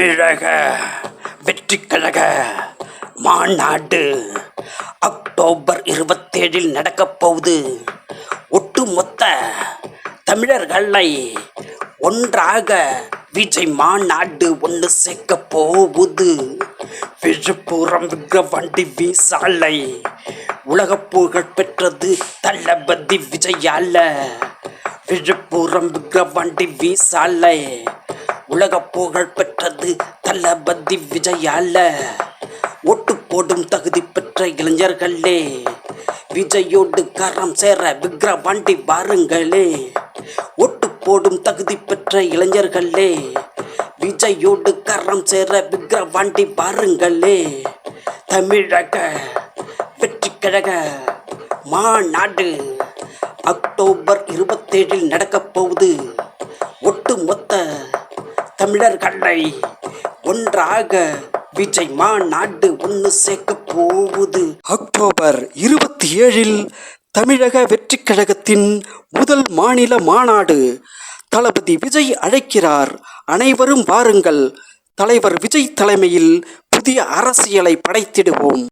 தமிழக வெற்றி கழக மாநாடு அக்டோபர் இருபத்தேழில் நடக்கப் போகுது. ஒட்டுமொத்த தமிழர்களை ஒன்றாக விஜய் மாநாடு ஒன்று சேர்க்க போகுது. விழுப்புரம் விக்ரவாண்டி வீசாலை உலக புகழ் பெற்றது தளபதி விஜயால. விழுப்புரம் விக்ரவாண்டி வீசாலை உலக புகழ் பெற்றது தளபதி விஜயால ஓட்டு போடும் தகுதி பெற்ற இளைஞர்களே விஜயோடு கரம் சேர விக்கிரவாண்டி வாருங்களே. ஓட்டு போடும் தகுதி பெற்ற இளைஞர்களே விஜயோடு கரம் சேர விக்ரவாண்டி பாருங்களே தமிழக வெற்றி கழக மாநாடு அக்டோபர் இருபத்தேழில் நடக்கப் போகுது தமிழர் தமிழர்களை ஒன்றாக விஜய் மாநாடு ஒன்று சேர்க்க போகுது. அக்டோபர் இருபத்தி ஏழில் தமிழக வெற்றிக் கழகத்தின் முதல் மாநில மாநாடு தளபதி விஜய் அழைக்கிறார். அனைவரும் வாருங்கள் தலைவர் விஜய் தலைமையில் புதிய அரசியலை படைத்திடுவோம்.